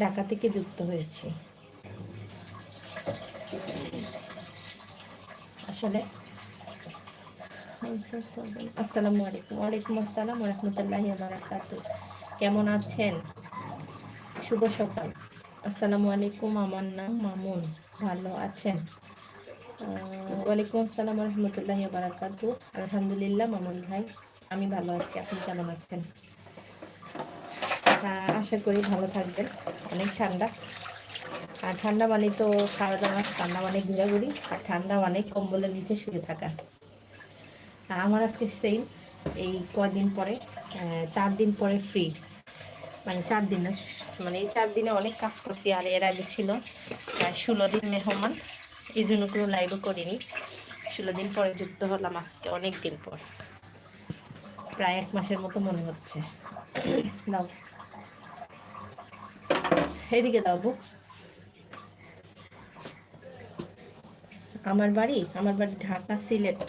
ঢাকা থেকে যুক্ত হয়েছি। আসলে আসসালামু আলাইকুম। ওয়ালাইকুম আসসালাম রহমতুল্লাহ বারাকাতু কেমন আছেন? শুভ সকাল। আসসালামু আলাইকুম, আমার নাম মামুন। ভালো আছেন? ওয়ালাইকুম আসসালাম রহমতুল্লাহ বারাকাতু আলহামদুলিল্লাহ মামুন ভাই, আমি ভালো আছি। আপনি কেমন আছেন? আশা করি ভালো থাকবেন। অনেক ঠান্ডা। আর ঠান্ডা মানে তো খাওয়া দাওয়া ঠান্ডা মানে ঘোরাঘুরি, আর ঠান্ডা মানে কম্বলের নিচে শুয়ে থাকা। আমার আজকে সেম এই কয়দিন পরে চার দিন পরে ফ্রি মানে চার দিন না মানে এই চার দিনে অনেক কাজ করছি, আর এর আগে ছিল ষোলো দিন মেহমান, এই জন্য কোনো লাইভও করিনি। ষোলো দিন পরে যুক্ত হলাম আজকে, অনেক দিন পর। প্রায় এক মাসের মতো মনে হচ্ছে। দাও। এইদিকে দাও বুক। আমার বাড়ি আমার বাড়ি ঢাকা সিলেট।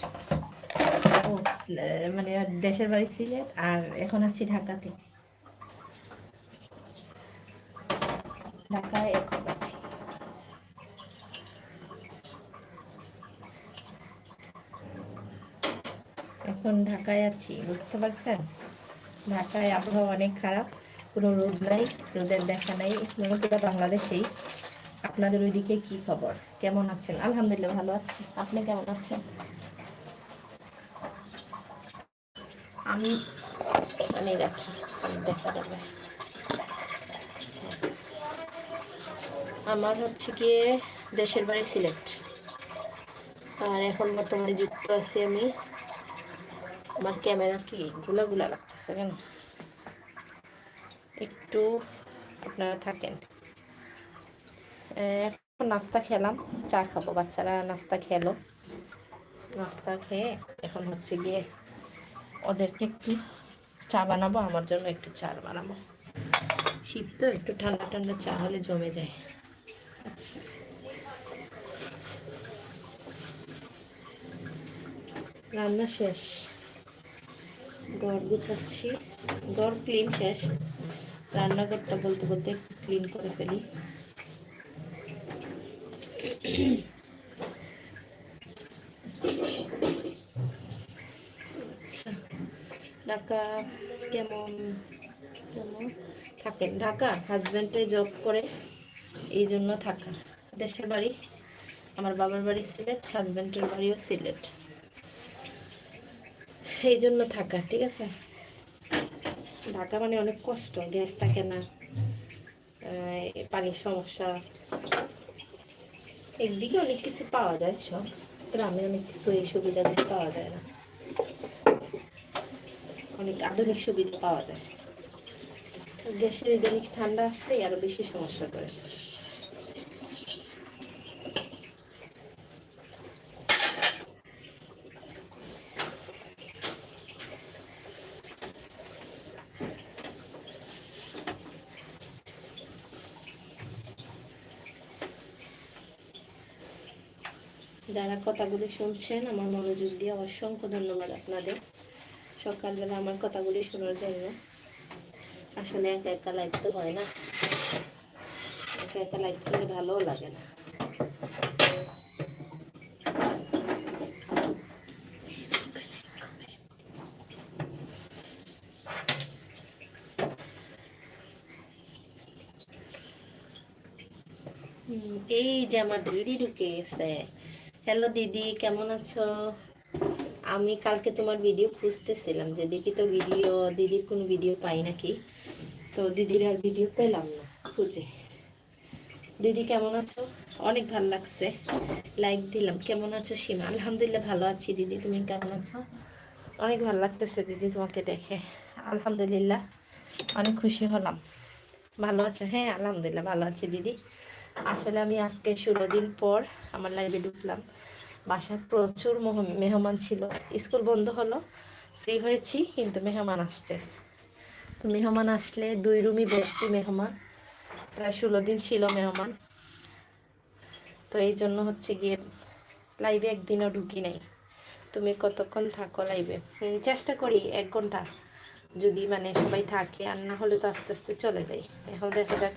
মানে দেশের বাড়ি সিলেট, আর এখন আছি ঢাকাতে। ঢাকায় এখন আছি। এখন ঢাকায় আছি, বুঝতে পারছেন? ঢাকায় আবহাওয়া অনেক খারাপ। কোনো রোদ নাই রোদের দেখা নাই। মনে বাংলাদেশেই। আপনাদের ওইদিকে কি খবর? কেমন আছেন? আলহামদুলিল্লাহ, ভালো আছি। আপনি কেমন আছেন? আমি এখানে রাখি। দেখা যাবে। আমার হচ্ছে গিয়ে দেশের বাড়ি সিলেট। আর এখন বর্তমানে যুক্ত আছি আমি। আমার ক্যামেরা কি? গুলা গুলা লাগতেছে কেন? একটু আপনারা থাকেন। এখন নাস্তা খেলাম, চা খাব, বাচ্চারা নাস্তা খেলো। নাস্তা খেয়ে এখন হচ্ছে গিয়ে ওদেরকে একটু চা বানাবো, আমার জন্য একটু চা বানাবো। শীত তো, একটু ঠান্ডা ঠান্ডা চা হলে জমে যায়। আচ্ছা রান্না শেষ। ঘর গুছাচ্ছি। ঘর ক্লিন শেষ। রান্নাঘরটা বলতে বলতে ক্লিন করে ফেলি। ঢাকা কেমন? কেমন? থাকেন ঢাকা হাজব্যান্ডে জব করে, এই জন্য থাকা। দেশের বাড়ি, আমার বাবার বাড়ি সিলেট হাজব্যান্ডের বাড়িও সিলেট। এই জন্য থাকা, ঠিক আছে? ঢাকা মানে অনেক কষ্ট, গ্যাস থাকে না পানির সমস্যা। একদিকে অনেক কিছু পাওয়া যায় সব, গ্রামে অনেক কিছু এই সুবিধা পাওয়া যায় না। অনেক আধুনিক সুবিধা পাওয়া যায়। গ্যাসের ইদানিক ঠান্ডা আসলেই আরও বেশি সমস্যা করে। যারা কথাগুলি শুনছেন, আমার মনোযোগ দিয়ে অসংখ্য ধন্যবাদ আপনাদের। সকালবেলা আমার কথাগুলি শোনার জন্য। আসলে একা একা লাইভ তো হয় না। একা একা লাইভ করলে ভালোও লাগে না। এই যে আমার দিদি ঢুকে গেছে হ্যালো দিদি, কেমন আছো? আমি কালকে তোমার ভিডিও খুঁজতেছিলাম, যে দেখি তো ভিডিও দিদির কোনো ভিডিও পাই নাকি? তো দিদির আর ভিডিও পেলাম না, খুঁজে। দিদি, কেমন আছো? অনেক ভালো লাগছে। লাইক দিলাম। কেমন আছো, সীমা? আলহামদুলিল্লাহ ভালো আছি। দিদি, তুমি কেমন আছো? অনেক ভালো লাগতেছে দিদি তোমাকে দেখে। আলহামদুলিল্লাহ, অনেক খুশি হলাম। ভালো আছো? হ্যাঁ আলহামদুলিল্লাহ, ভালো আছি দিদি। আসলে আমি আজকে ষোলো দিন পর আমার লাইভে ঢুকলাম। বাসায় প্রচুর মেহমান ছিল। স্কুল বন্ধ হলো ফ্রি হয়েছি, কিন্তু মেহমান আসছে। তো মেহমান আসলে দুই রুমই বসছি মেহমান। প্রায় ষোলো দিন ছিল মেহমান। তো এই জন্য হচ্ছে গিয়ে লাইভে একদিনও ঢুকি নাই। তুমি কতক্ষণ থাকো লাইভে চেষ্টা করি এক ঘণ্টা। যদি মানে সবাই থাকে, আর না হলে তো আস্তে আস্তে চলে যাই। এখন দেখা যাক